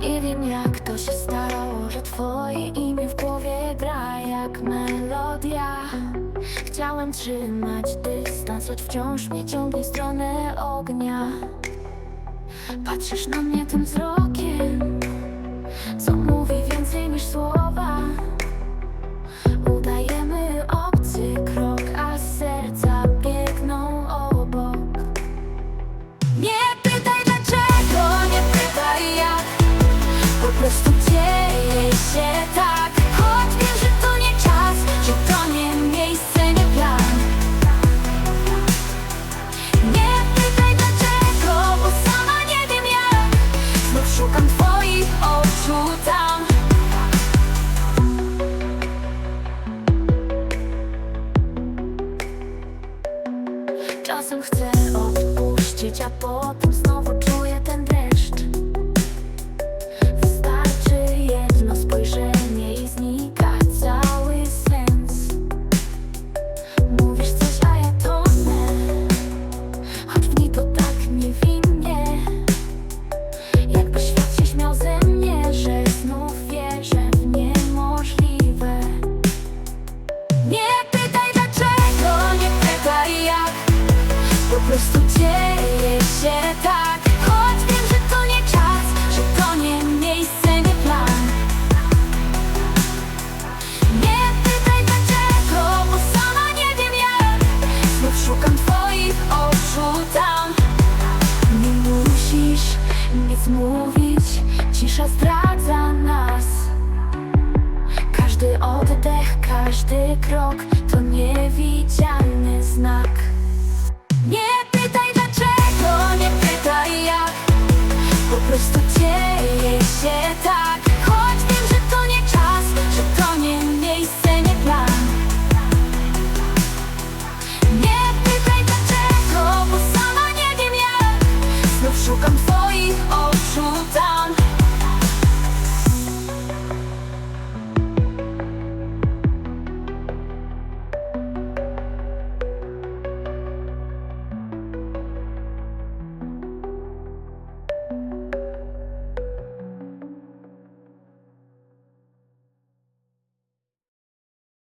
Nie wiem jak to się stało, że twoje imię w głowie gra jak melodia. Chciałem trzymać dystans, lecz wciąż mnie ciągnie w stronę ognia. Patrzysz na mnie tym wzrokiem chcę odpuścić, a potem znowu czuć prostu dzieje się tak. Choć wiem, że to nie czas, że to nie miejsce, nie plan. Nie pytaj dlaczego, bo sama nie wiem jak. Znów szukam twoich oczu tam. Nie musisz nic mówić, cisza zdradza nas. Każdy oddech, każdy krok to nie niewidzialne Planeta